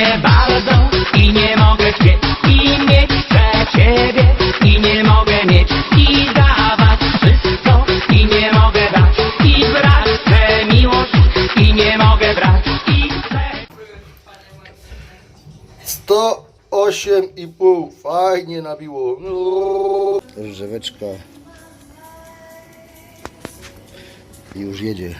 mnie bardzo i nie mogę chcieć i mieć chcę ciebie i nie mogę mieć i dawać wszystko i nie mogę dać i brać tę miłość i nie mogę brać i chcę 108,5. Fajnie nabiło. Drzeweczka. I już jedzie.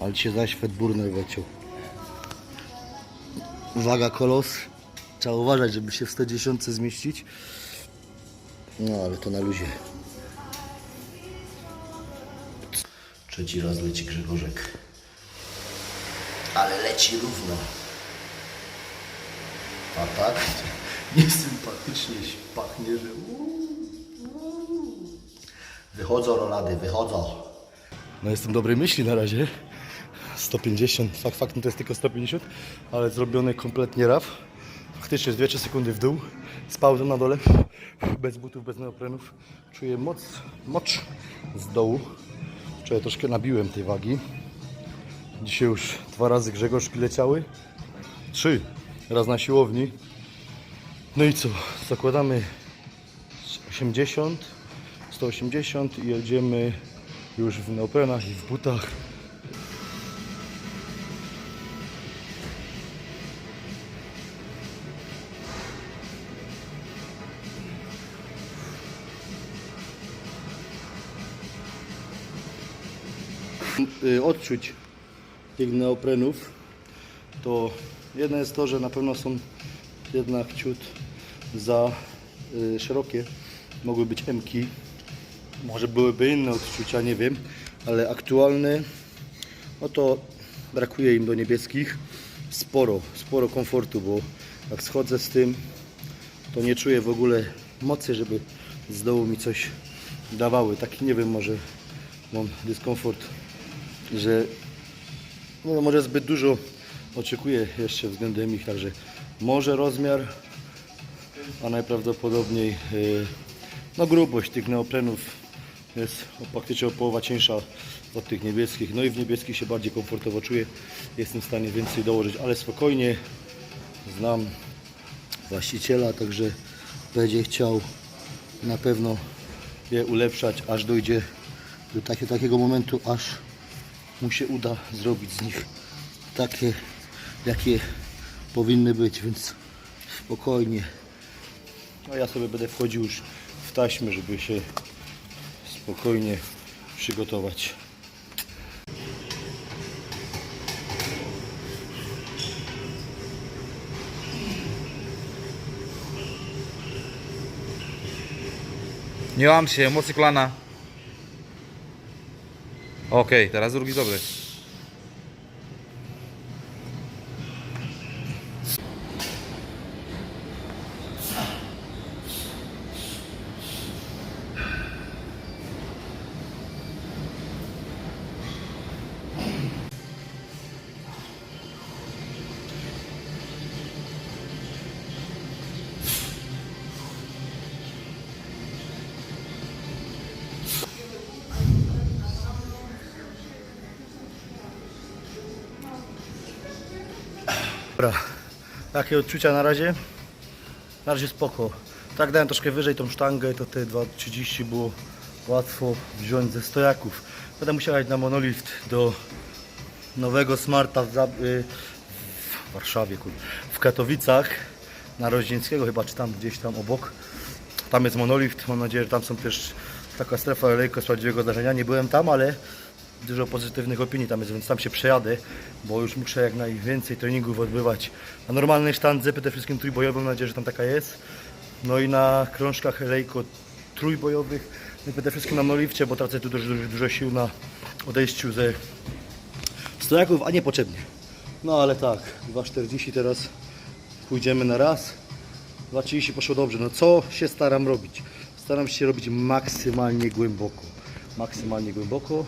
Ale się zaś Fedburner weciął. Waga kolos. Trzeba uważać, żeby się w 110 zmieścić. No ale to na luzie. Trzeci raz leci Grzegorzek. Ale leci równo. A tak? Niesympatycznie pachnie, że... Wychodzą rolady, wychodzą. No jestem dobrej myśli na razie. 150, fakt faktem to jest tylko 150, ale zrobiony kompletnie raf. Faktycznie 2-3 sekundy w dół, z pauzą na dole, bez butów, bez neoprenów. Czuję moc, mocz z dołu. Wczoraj troszkę nabiłem tej wagi. Dzisiaj już dwa razy Grzegorzki leciały. Trzy. Raz na siłowni. No i co? Zakładamy 80, 180 i jedziemy już w neoprenach i w butach. Odczuć tych neoprenów to jedno jest to, że na pewno są jednak ciut za y, szerokie. Mogły być emki, może byłyby inne odczucia, nie wiem, ale aktualne, no to brakuje im do niebieskich sporo, sporo komfortu, bo jak schodzę z tym, to nie czuję w ogóle mocy, żeby z dołu mi coś dawały. Taki nie wiem, może mam dyskomfort, że no, może zbyt dużo oczekuję jeszcze względem ich, także może rozmiar, a najprawdopodobniej yy, no grubość tych neoprenów jest praktycznie o połowa cieńsza od tych niebieskich. No i w niebieskich się bardziej komfortowo czuję. Jestem w stanie więcej dołożyć, ale spokojnie znam właściciela, także będzie chciał na pewno je ulepszać, aż dojdzie do takie, takiego momentu, aż mu się uda zrobić z nich takie, jakie powinny być, więc spokojnie. A ja sobie będę wchodził już w taśmę, żeby się spokojnie przygotować. Nie łam się, emocje klana. Okej, teraz drugi dobry. Takie odczucia na razie? Na razie spoko. Tak dałem troszkę wyżej tą sztangę, to te 2.30 było łatwo wziąć ze stojaków. Będę musiał jechać na monolift do nowego Smarta w, y, w Warszawie, kur- w Katowicach, na Roźnieńskiego chyba, czy tam gdzieś tam obok. Tam jest monolift, mam nadzieję, że tam są też taka strefa olejko z prawdziwego zdarzenia. Nie byłem tam, ale dużo pozytywnych opinii tam jest, więc tam się przejadę, bo już muszę jak najwięcej treningów odbywać na normalnej sztandze, przede wszystkim trójbojowym, mam nadzieję, że tam taka jest. No i na krążkach lejko trójbojowych, no i przede wszystkim na monolifcie, bo tracę tu dużo, dużo, dużo sił na odejściu ze stojaków, a niepotrzebnie. No ale tak, 2,40 teraz pójdziemy na raz. 2,30 poszło dobrze. No co się staram robić? Staram się robić maksymalnie głęboko. Maksymalnie głęboko,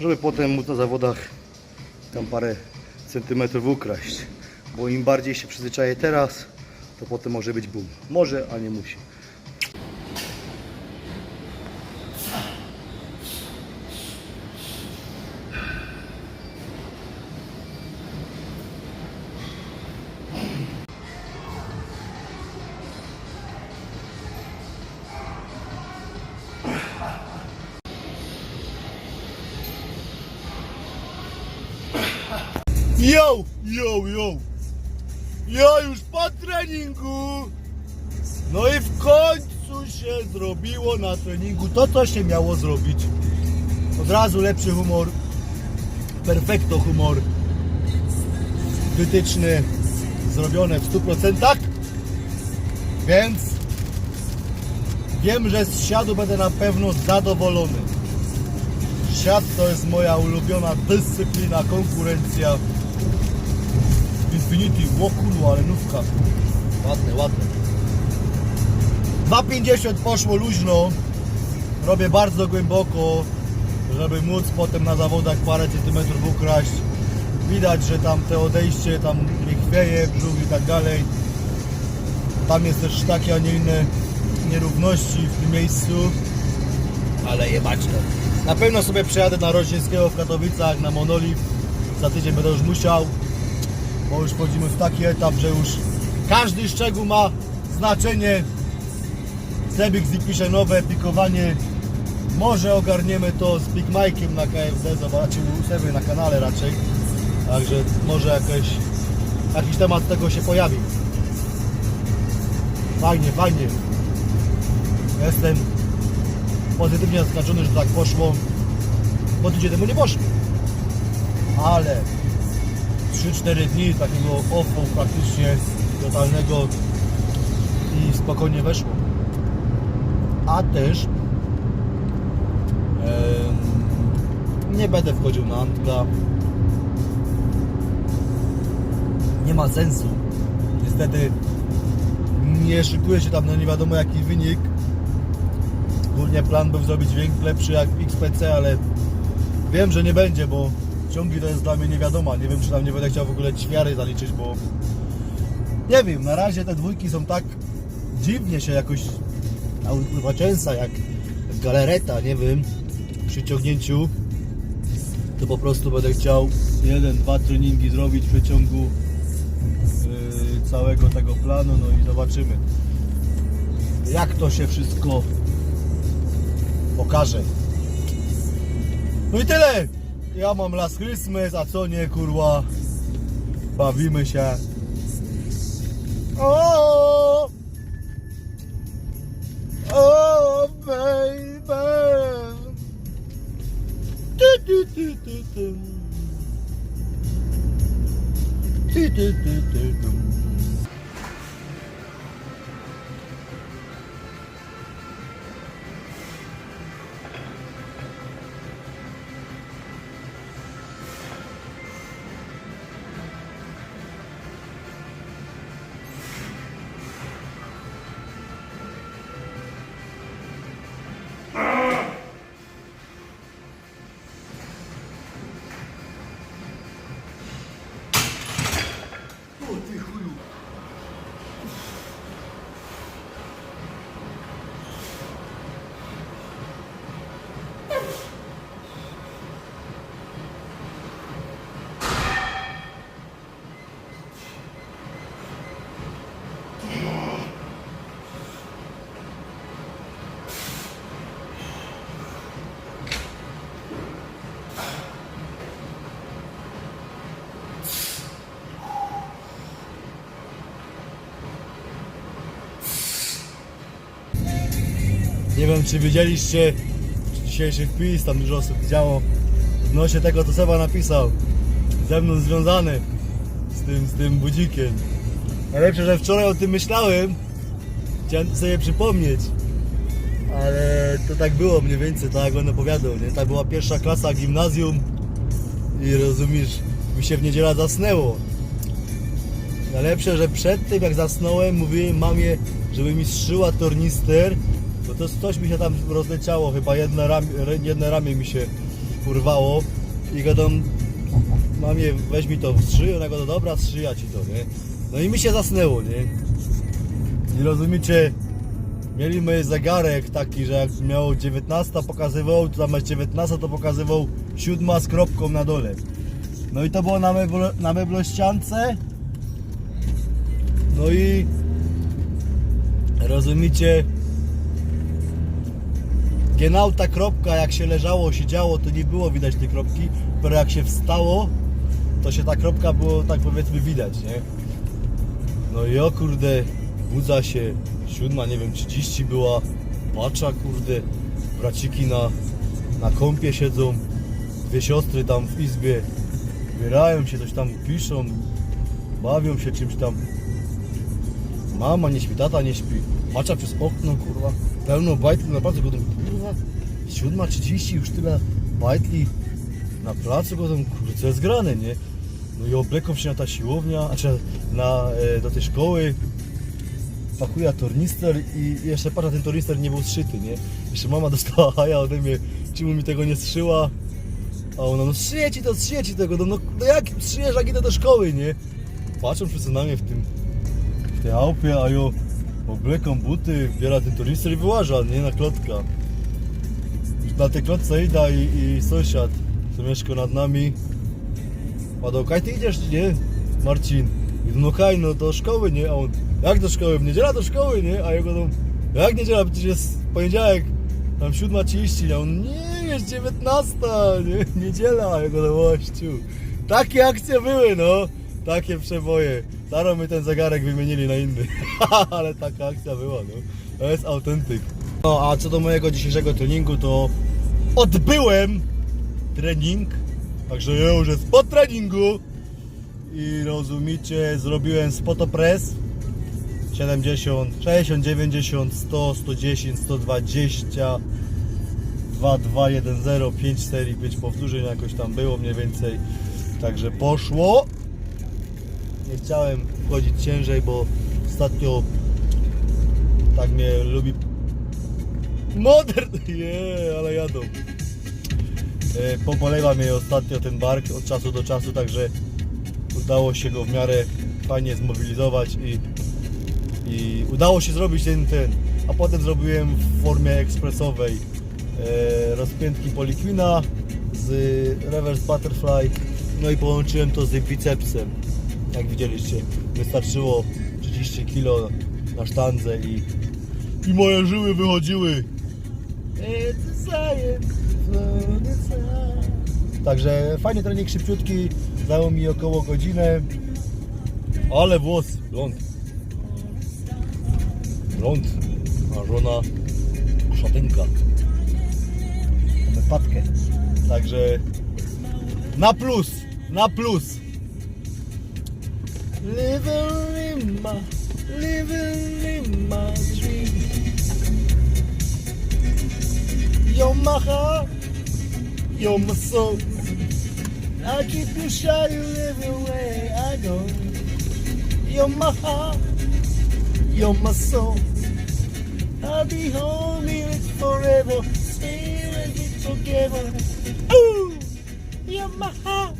żeby potem móc na zawodach tam parę centymetrów ukraść. Bo im bardziej się przyzwyczaję teraz, to potem może być boom. Może, a nie musi. Yo, yo! Ja już po treningu! No i w końcu się zrobiło na treningu to, co się miało zrobić. Od razu lepszy humor, perfekto humor, wytyczny zrobione w 100%, więc wiem, że z siadu będę na pewno zadowolony. Siad to jest moja ulubiona dyscyplina, konkurencja. Infinity, łokurwa, ale nówka. Ładne, ładne. 2,50 poszło luźno. Robię bardzo głęboko, żeby móc potem na zawodach parę centymetrów ukraść. Widać, że tam te odejście, tam nie chwieje, brzuch i tak dalej. Tam jest też takie, a nie inne nierówności w tym miejscu. Ale jebać to. Na pewno sobie przejadę na Roźnieńskiego w Katowicach, na Monolith. Za tydzień będę już musiał, bo już wchodzimy w taki etap, że już każdy szczegół ma znaczenie. Zebix pisze nowe pikowanie. Może ogarniemy to z Big Mike'iem na KFD, zobaczył u siebie na kanale raczej. Także może jakieś, jakiś temat tego się pojawi. Fajnie, fajnie. Jestem pozytywnie zaskoczony, że tak poszło. Bo tydzień temu nie poszło. Ale 3-4 dni takiego offu praktycznie totalnego i spokojnie weszło. A też em, nie będę wchodził na Antka. Nie ma sensu. Niestety nie szykuje się tam na nie wiadomo jaki wynik. Ogólnie plan był zrobić dźwięk lepszy jak XPC, ale wiem, że nie będzie, bo ciągi to jest dla mnie nie wiadoma. Nie wiem, czy tam nie będę chciał w ogóle ćwiary zaliczyć, bo nie wiem, na razie te dwójki są tak dziwnie się jakoś a upływa częsta jak galereta, nie wiem, przy ciągnięciu to po prostu będę chciał jeden, dwa treningi zrobić w przeciągu yy, całego tego planu, no i zobaczymy jak to się wszystko pokaże. No i tyle! Ja mam Last Christmas, a co nie kurwa bawimy się. O! Oh baby. Tu, tu, tu, tu, tu. Tu, tu, tu, tu, Nie wiem, czy wiedzieliście dzisiejszy wpis, tam dużo osób widziało odnośnie tego, co Seba napisał. Ze mną związany z tym, z tym budzikiem. Najlepsze, że wczoraj o tym myślałem. Chciałem sobie przypomnieć. Ale to tak było mniej więcej, tak jak on opowiadał, nie? Tak była pierwsza klasa gimnazjum i rozumiesz, mi się w niedziela zasnęło. Najlepsze, że przed tym jak zasnąłem, mówiłem mamie, żeby mi strzyła tornister, bo to coś mi się tam rozleciało, chyba jedno ramię, ramię mi się urwało i gadam, mamie weź mi to wstrzyj, ona no dobra, strzyja ci to, nie? No i mi się zasnęło, nie? I rozumiecie, mieliśmy zegarek taki, że jak miało 19 pokazywał, to zamiast 19 to pokazywał 7 z kropką na dole. No i to było na, meblo, na meblościance. No i rozumiecie, genau ta kropka, jak się leżało, siedziało, to nie było widać tej kropki, ale jak się wstało, to się ta kropka było tak powiedzmy widać, nie? No i o kurde, budza się, siódma, nie wiem, 30 była, patrza kurde, braciki na, na kąpie siedzą, dwie siostry tam w izbie, zbierają się, coś tam piszą, bawią się czymś tam. Mama nie śpi, tata nie śpi, patrza przez okno, kurwa, pełno bajtli, naprawdę go tam, kurwa, siódma 30 już tyle bajtli na placu go tam, kurde, co jest grane, nie? No i obleką się na ta siłownia, znaczy na, e, do tej szkoły, pakuje tornister i jeszcze patrz, ten tornister nie był zszyty, nie? Jeszcze mama dostała haja ode mnie, czemu mi tego nie zszyła, a ona, no zszyję ci to, zszyję ci tego, no, no, no jak zszyjesz, jak idę do szkoły, nie? Patrzą wszyscy na mnie w tym, w tej aupie, a jo obleką buty, biera ten tornister i wyłaża, nie? Na klotka. Na tej klotce Ida i, i sąsiad, co mieszka nad nami, Padał, kaj ty idziesz, nie? Marcin. I no kaj, no do szkoły, nie? A on, jak do szkoły? W niedziela do szkoły, nie? A jego tam, jak niedziela? Przecież jest poniedziałek, tam 7.30, a on, nie, jest 19, nie? Niedziela, a jego tam, ościu. Takie akcje były, no. Takie przeboje. Zaraz my ten zegarek wymienili na inny. Ale taka akcja była, no. To jest autentyk. No, a co do mojego dzisiejszego treningu, to odbyłem trening. Także ja już jest po treningu. I rozumicie, zrobiłem spotopress 70, 60, 90, 100, 110, 120 2, 2, 1, 0, 5 serii, 5 powtórzeń jakoś tam było mniej więcej. Także poszło. Nie chciałem wchodzić ciężej, bo ostatnio tak mnie lubi Modern, je, ale jadą. E, Pobolewa mnie ostatnio ten bark od czasu do czasu, także udało się go w miarę fajnie zmobilizować i, i udało się zrobić ten, ten. A potem zrobiłem w formie ekspresowej e, rozpiętki poliquina z reverse butterfly, no i połączyłem to z bicepsem. Jak widzieliście, wystarczyło 30 kg na sztandze i, i moje żyły wychodziły. Także fajny trening szybciutki, zajął mi około godzinę. Ale włos, blond. Blond, a żona szatynka. Mamy patkę. Także na plus, na plus. Living in my, living in my dream. You're my heart, you're my soul. I keep you shy, shining everywhere I go. You're my heart, you're my soul. I'll be home here forever, stay and be together. Ooh, you're my heart,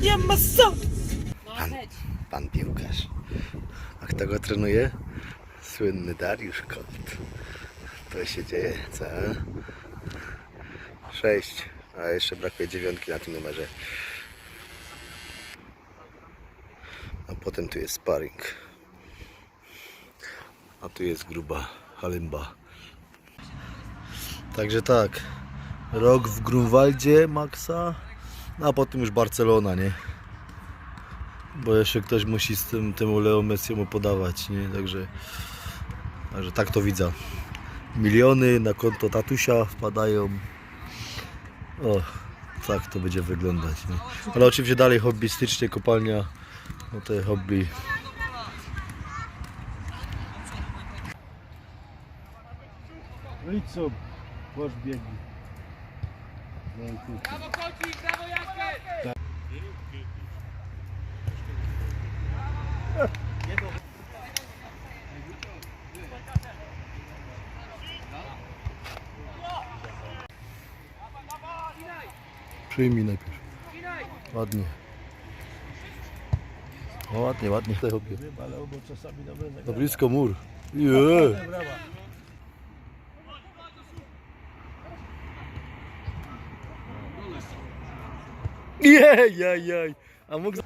you're my soul. Pan, piłkarz. A kto go trenuje? Słynny Dariusz Kot. To się dzieje, co? Sześć. A jeszcze brakuje dziewiątki na tym numerze. A potem tu jest sparring. A tu jest gruba halimba. Także tak. Rok w Grunwaldzie Maxa. A potem już Barcelona, nie? Bo jeszcze ktoś musi z tym temu Leo Messiemu podawać, nie? Także, także tak to widzę. Miliony na konto tatusia wpadają. O, tak to będzie wyglądać, nie? Ale oczywiście dalej hobbystycznie kopalnia, no to hobby. No i co? Boż biegnie. Przyjmij najpierw. Ładnie. O, ładnie, ładnie czasami dobre No blisko mur. Je. Jej, jej, jej. A mógł